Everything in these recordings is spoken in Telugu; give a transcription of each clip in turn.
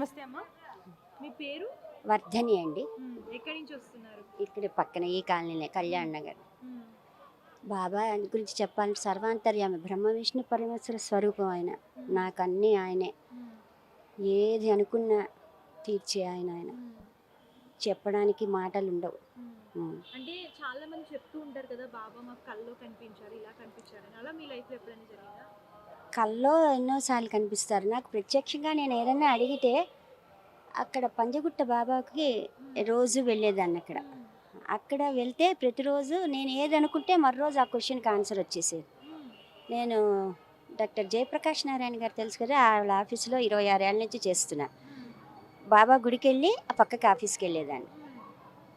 నమస్తే అమ్మా. మీ పేరు? వర్ధని అండి. ఎక్కడి నుంచి వస్తున్నారు? ఇక్కడ పక్కన ఈ కాలనీలే కళ్యాణ్ నగర్. బాబా గురించి చెప్పాలంటే సర్వాంతర్యామి బ్రహ్మ విష్ణు పరమేశ్వర స్వరూపం ఆయన. నాకు అన్నీ ఆయనే. ఏది అనుకున్నా తీర్చే ఆయన ఆయన. చెప్పడానికి మాటలు ఉండవు. అంటే చాలా మంది చెప్తూ ఉంటారు కదా బాబా మాకు కల్లో కనిపించారు ఇలా కనిపించారు అలా మీ లైఫ్ ఎప్పుడైనా జరిగిందా? కల్లో ఎన్నోసార్లు కనిపిస్తారు. నాకు ప్రత్యక్షంగా నేను ఏదైనా అడిగితే అక్కడ పంజగుట్ట బాబాకి రోజు వెళ్ళేదాన్ని అక్కడ. అక్కడ వెళ్తే ప్రతిరోజు నేను ఏది అనుకుంటే మరోజు ఆ క్వశ్చన్కి ఆన్సర్ వచ్చేసేది. నేను డాక్టర్ జయప్రకాష్ నారాయణ గారు తెలుసు కదా వాళ్ళ ఆఫీస్లో ఇరవై ఆరు ఏళ్ళ నుంచి చేస్తున్నా. బాబా గుడికి వెళ్ళి ఆ పక్కకి ఆఫీస్కి వెళ్ళేదాన్ని.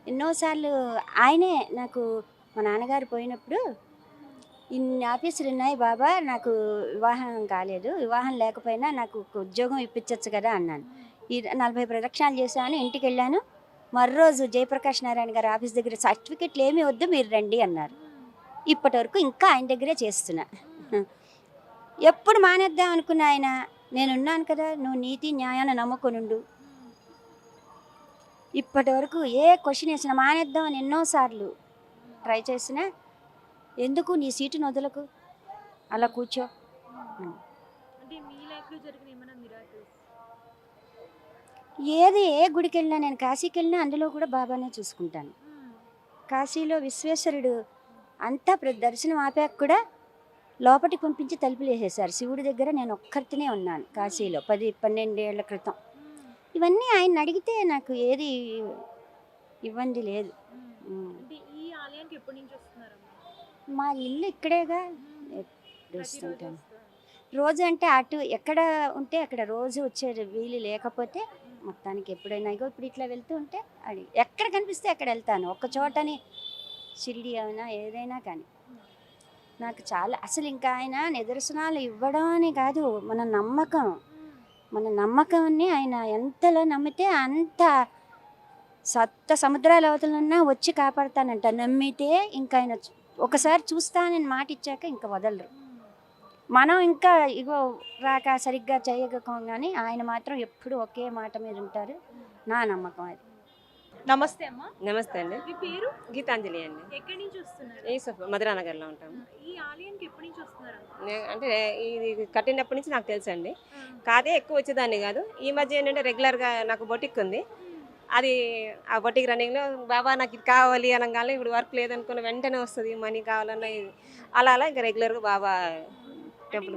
ఎన్నోసార్లు ఆయనే నాకు మా నాన్నగారు పోయినప్పుడు ఇన్ని ఆఫీసులు ఉన్నాయి బాబా నాకు వివాహం కాలేదు. వివాహం లేకపోయినా నాకు ఉద్యోగం ఇప్పించవచ్చు కదా అన్నాను. ఈ నలభై ప్రదక్షిణాలు చేశాను ఇంటికి వెళ్ళాను. మరోజు జయప్రకాష్ నారాయణ గారి ఆఫీస్ దగ్గర సర్టిఫికెట్లు ఏమీ వద్దు మీరు రండి అన్నారు. ఇప్పటి వరకు ఇంకా ఆయన దగ్గరే చేస్తున్నా. ఎప్పుడు మానేద్దాం అనుకున్న ఆయన నేనున్నాను కదా నువ్వు నీతి న్యాయాన్ని నమ్ముకొనుండు. ఇప్పటి వరకు ఏ క్వశ్చన్ వేసినా మానేద్దాం అని ఎన్నోసార్లు ట్రై చేసినా ఎందుకు నీ సీటును వదలకు? అలా కూర్చో. ఏది ఏ గుడికి వెళ్ళినా నేను కాశీకి వెళ్ళినా అందులో కూడా బాబానే చూసుకుంటాను. కాశీలో విశ్వేశ్వరుడు అంతా ప్ర- దర్శనం ఆపాక కూడా లోపలికి పంపించి తలుపులు వేసేసారు శివుడి దగ్గర నేను ఒక్కరితోనే ఉన్నాను కాశీలో పది పన్నెండేళ్ళ క్రితం. ఇవన్నీ ఆయన అడిగితే నాకు ఏది ఇబ్బంది లేదు. ఈ ఆలయానికి ఎప్పటి నుంచి మా ఇల్లు ఇక్కడేగా వస్తుంటాను. రోజు అంటే అటు ఎక్కడ ఉంటే అక్కడ రోజు వచ్చే వీలు లేకపోతే మొత్తానికి ఎప్పుడైనా ఇగో ఇప్పుడు ఇట్లా వెళ్తూ ఉంటే అడిగి ఎక్కడ కనిపిస్తే అక్కడ వెళ్తాను. ఒక్క చోటని షిరిడి అయినా ఏదైనా కానీ. నాకు చాలా అసలు ఇంకా ఆయన నిదర్శనాలు ఇవ్వడం అని కాదు మన నమ్మకం. మన నమ్మకాన్ని ఆయన ఎంతలో నమ్మితే అంత సప్త సముద్రాల అవతలన్నా వచ్చి కాపాడతానంట. నమ్మితే ఇంకా ఆయన ఒకసారి చూస్తానని మాట ఇచ్చాక ఇంకా వదలరు. మనం ఇంకా ఇగో రాక సరిగ్గా చేయకపోం కానీ ఆయన మాత్రం ఎప్పుడు ఒకే మాట మీద ఉంటారు. నా నమ్మకం అది. నమస్తే అమ్మా. నమస్తే అండి. మీ పేరు? గీతాంజలి అండి. ఎక్కడి నుంచి వస్తున్నారు? ఈ సఫ్ మధురానగర్లో ఉంటాము ఈ ఆలయానికి ఎప్పటి నుంచి వస్తున్నారమ్మా? నే- అంటే ఇది కట్టినప్పటి నుంచి నాకు తెలుసు అండి కాదే ఎక్కువ వచ్చేదాన్ని కాదు. ఈ మధ్య ఏంటంటే రెగ్యులర్గా నాకు బొటిక్ ఉంది. అది ఆ బొటిక్ రన్నింగ్లో బాబా నాకు ఇది కావాలి అనగానే ఇప్పుడు వర్క్ లేదనుకున్న వెంటనే వస్తుంది మనీ కావాలన్న ఇది. అలా అలా ఇంకా రెగ్యులర్గా బాబా టెంపుల్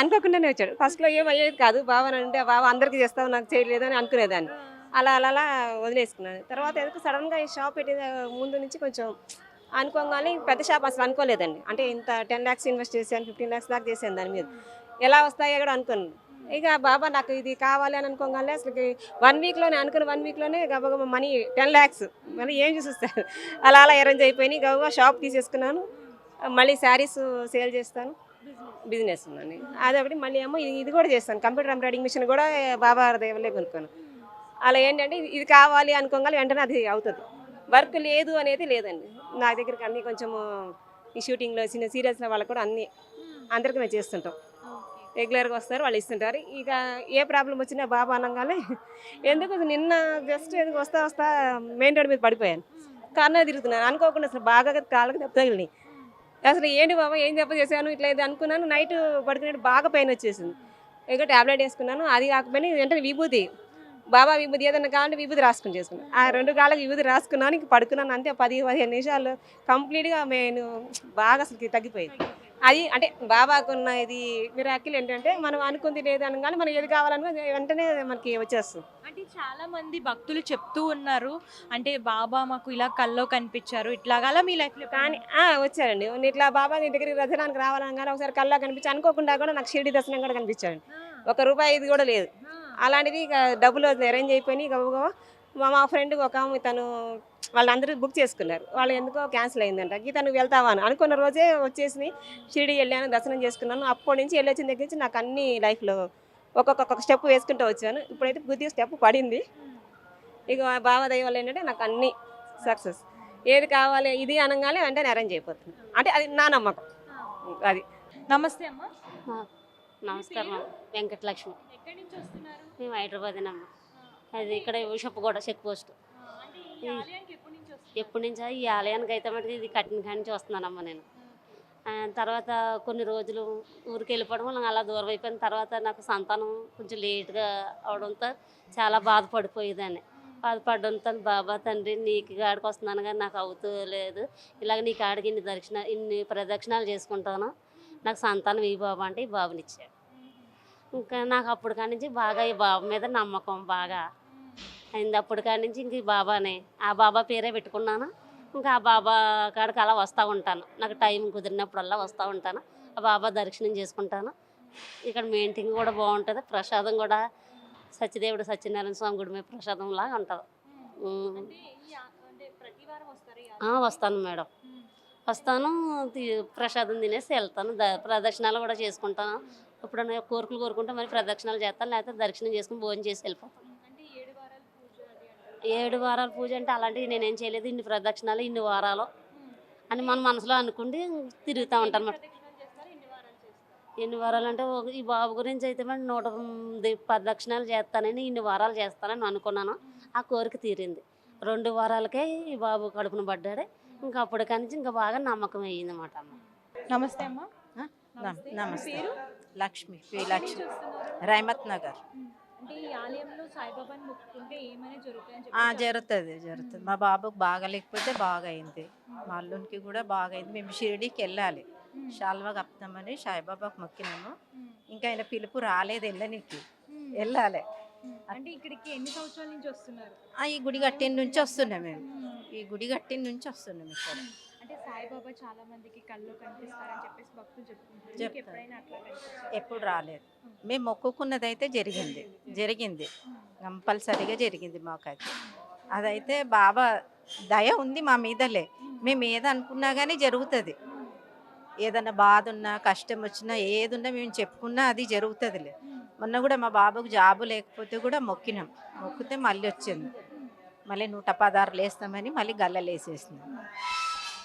అనుకోకుండానే వచ్చాడు. ఫస్ట్లో ఏం అయ్యేది కాదు బాబా అని అంటే బాబా అందరికీ చేస్తావు నాకు చేయలేదు అని అనుకునేదాన్ని. అలా అలా అలా వదిలేసుకున్నాను తర్వాత ఎందుకు సడన్గా ఈ షాప్ పెట్టిన ముందు నుంచి కొంచెం అనుకోగానే పెద్ద షాప్ అసలు అనుకోలేదండి. అంటే ఇంత టెన్ ల్యాక్స్ ఇన్వెస్ట్ చేశాను ఫిఫ్టీన్ ల్యాక్స్ దాకా చేశాను దాని మీద. ఎలా వస్తాయో కూడా అనుకున్నాను ఇక బాబా నాకు ఇది కావాలి అని అనుకోగానే అసలు వన్ వీక్లోనే అనుకున్న వన్ వీక్లోనే గబగబ మనీ టెన్ ల్యాక్స్ మళ్ళీ ఏం చూసిస్తారు? అలా అలా అరేంజ్ అయిపోయినాయి. గబగబా షాప్ తీసేసుకున్నాను. మళ్ళీ శారీస్ సేల్ చేస్తాను. బిజినెస్ ఉందండి. అదొకటి. మళ్ళీ ఏమో ఇది ఇది కూడా చేస్తాను. కంప్యూటర్ ఎంబ్రాయిడింగ్ మిషన్ కూడా బాబా దేవులే కొనుక్కోను. అలా ఏంటంటే ఇది- ఇది కావాలి అనుకోగానే వెంటనే అది అవుతుంది. వర్క్ లేదు అనేది లేదండి. నా దగ్గరికి అన్ని కొంచెము ఈ షూటింగ్లో చిన్న సీరియల్స్లో వాళ్ళకి కూడా అన్ని అందరికీ మేము చేస్తుంటాం. రెగ్యులర్గా వస్తారు వాళ్ళు ఇస్తుంటారు. ఇక ఏ ప్రాబ్లం వచ్చినా బాబా అనగానే ఎందుకు నిన్న జస్ట్ ఎందుకు వస్తా వస్తా మెయిన్ రోడ్ మీద పడిపోయాను. కార్నర్ తిరుగుతున్నాను. అనుకోకుండా అసలు బాగా కాళ్ళకి దెబ్బ తగిలినాయి. అసలు ఏంటి బాబా ఏం దెబ్బ చేశాను ఇట్లా ఇది అనుకున్నాను. నైట్ పడుకునేట్టు బాగా పెయిన్ వచ్చేసింది. ఇక టాబ్లెట్ వేసుకున్నాను. అది కాకపోయినా వెంటనే విభూతి. బాబా విభూతి ఏదైనా కావాలంటే విభూతి రాసుకుని చేసుకున్నాను ఆ రెండు కాళ్ళకి విభూతి రాసుకున్నాను. ఇంక పడుకున్నాను. అంతే పది పదిహేను నిమిషాలు కంప్లీట్గా నేను బాగా అసలు తగ్గిపోయింది. అది అంటే బాబాకున్న ఇది మిరాకిల్ ఏంటంటే మనం అనుకుంది లేదు అనగానే మనం ఏది కావాలనుకో వెంటనే మనకి వచ్చేస్తుంది. అంటే చాలా మంది భక్తులు చెప్తూ ఉన్నారు అంటే బాబా మాకు ఇలా కల్లో కనిపించారు ఇట్లాగా మీ లైఫ్లో కానీ ఆ, వచ్చారండి. ఇట్లా బాబా నీ దగ్గరికి దర్శనానికి రావాలనగానే ఒకసారి కల్లా కనిపించి అనుకోకుండా కూడా నాకు షిరిడి దర్శనం కూడా కనిపించాడు ఒక రూపాయి ఇది కూడా లేదు. అలాంటిది ఇక డబ్బులు అరేంజ్ అయిపోయినాయి గబగబా మా మా ఫ్రెండ్ ఒక ఆమె తను వాళ్ళందరూ బుక్ చేసుకున్నారు. వాళ్ళు ఎందుకో క్యాన్సిల్ అయిందంట. గీత నువ్వు వెళ్తావా అని. అనుకున్న రోజే వచ్చేసి షిరిడి వెళ్ళాను దర్శనం చేసుకున్నాను. అప్పటి నుంచి వెళ్ళి వచ్చిన దగ్గర నుంచి నాకు అన్ని లైఫ్లో ఒక్కొక్క ఒక్కొక్క స్టెప్ వేసుకుంటూ వచ్చాను. ఇప్పుడైతే కొద్దిగా స్టెప్ పడింది. ఇక బాబా దయ వల్ల ఏంటంటే నాకు అన్ని సక్సెస్ ఏది కావాలి ఇది అనగానే వెంటనే అరేంజ్ అయిపోతుంది. అంటే అది నా నమ్మకం. అది. నమస్తే అమ్మా. నమస్కారం వెంకటలక్ష్మి. ఎక్కడి నుంచి వస్తున్నారు? మేము హైదరాబాదేనమ్మ అది ఇక్కడ కూడా చెక్ పోస్ట్ ఆ, అంటే ఈ ఆలయానికి ఎప్పటి నుంచి ఈ ఆలయానికి అయితే మటుకు ఇది కట్టిన కాడి నుంచి వస్తున్నానమ్మ నేను. తర్వాత కొన్ని రోజులు ఊరికి వెళ్ళిపోవడం అలా దూరం అయిపోయిన తర్వాత నాకు సంతానం కొంచెం లేట్గా అవడంతో చాలా బాధపడిపోయేదాన్ని. బాధపడడంతో బాబా తండ్రి నీకు కాడికి వస్తున్నాను కానీ నాకు అవుతూ లేదు. ఇలాగ నీ కాడికి ఇన్ని దర్శన ఇన్ని ప్రదక్షిణాలు చేసుకుంటాను. నాకు సంతానం ఈ బాబా అంటే ఈ బాబునిచ్చాడు. ఇంకా నాకు అప్పుడు కాడి నుంచి బాగా ఈ బాబా మీద నమ్మకం బాగా. అయింది. అప్పుడు కాడి నుంచి ఇంక బాబానే. ఆ బాబా పేరే పెట్టుకున్నాను? ఇంకా ఆ బాబా కాడికి అలా వస్తూ ఉంటాను. నాకు టైం కుదిరినప్పుడల్లా వస్తూ ఉంటాను. ఆ బాబా దర్శనం చేసుకుంటాను. ఇక్కడ మెయింటింగ్ కూడా బాగుంటుంది. ప్రసాదం కూడా సత్యదేవుడు సత్యనారాయణ స్వామి గుడి మీద ప్రసాదం లాగా ఉంటుంది? వస్తాను మేడం. వస్తాను ప్రసాదం తినేసి వెళ్తాను. ద ప్రదక్షిణాలు కూడా చేసుకుంటాను. ఎప్పుడైనా కోరికలు కోరుకుంటే మరి ప్రదక్షిణాలు చేస్తాను. లేకపోతే దర్శనం చేసుకుని భోజనం చేసి వెళ్ళిపోతాను అంటే ఏడు వారాలు పూజ అది అంటారు ఏడు వారాల పూజ అంటే అలాంటివి నేనేం చేయలేదు ఇన్ని ప్రదక్షిణాలు ఇన్ని వారాలు. అని మన మనసులో అనుకుంటే తిరుగుతూ ఉంటాను ఎన్ని అన్నమాట ఎన్ని వారాలు అంటే ఈ బాబు గురించి అయితే మరి నూట తొమ్మిది ప్రదక్షిణాలు చేస్తానని ఇన్ని వారాలు చేస్తానని అనుకున్నాను ఆ కోరిక తీరింది రెండు వారాలకే ఈ బాబు కడుపున పడ్డాడు ఇంకా అప్పటి నుంచి ఇంకా బాగా నమ్మకం అయ్యింది అన్నమాట అమ్మ నమస్తే అమ్మా? నమస్తే. లక్ష్మి లక్ష్మి? రైమత్ నగర్. అంటే ఈ ఆలయంలో సాయిబాబాని మొక్కుకుంటే ఏమైనా జరుగుతాయని ఆ, చెప్పి జరుగుతుంది జరుగుతుంది. మా బాబుకు బాగలేకపోతే బాగా అయింది మా అల్లునికి కూడా బాగా అయింది మేము షిరిడీకి వెళ్ళాలి. షాల్వా కప్తామని సాయిబాబాకు మొక్కినాము. ఇంకా ఆయన పిలుపు రాలేదు వెళ్ళనికి. వెళ్ళాలి. అంటే ఇక్కడికి ఎన్ని సంవత్సరాల నుంచి వస్తున్నారు? ఈ గుడి కట్టిన నుంచి వస్తున్నాం మేము. ఈ గుడి కట్టిన నుంచి వస్తున్నాం ఇక్కడ. సాయిబాబా చాలా మందికి కళ్ళు కనిపిస్తారని చెప్పేసి భక్తులు చెప్తారు. ఎప్పుడైనా అట్లా? ఎప్పుడు రాలేదు. మేము మొక్కుకున్నది అయితే జరిగింది. జరిగింది. కంపల్సరీగా జరిగింది మాకైతే. అదైతే బాబా దయ ఉంది మా మీదలే. మేము ఏది అనుకున్నా కానీ జరుగుతుంది. ఏదన్నా బాధ ఉన్నా కష్టం వచ్చినా ఏది ఉన్నా మేము చెప్పుకున్నా అది జరుగుతుందిలే. మొన్న కూడా మా బాబుకు జాబు లేకపోతే కూడా మొక్కినాం. మొక్కితే మళ్ళీ వచ్చింది. మళ్ళీ నూట పదార్లు వేస్తామని మళ్ళీ గల్లలు వేసేసినాం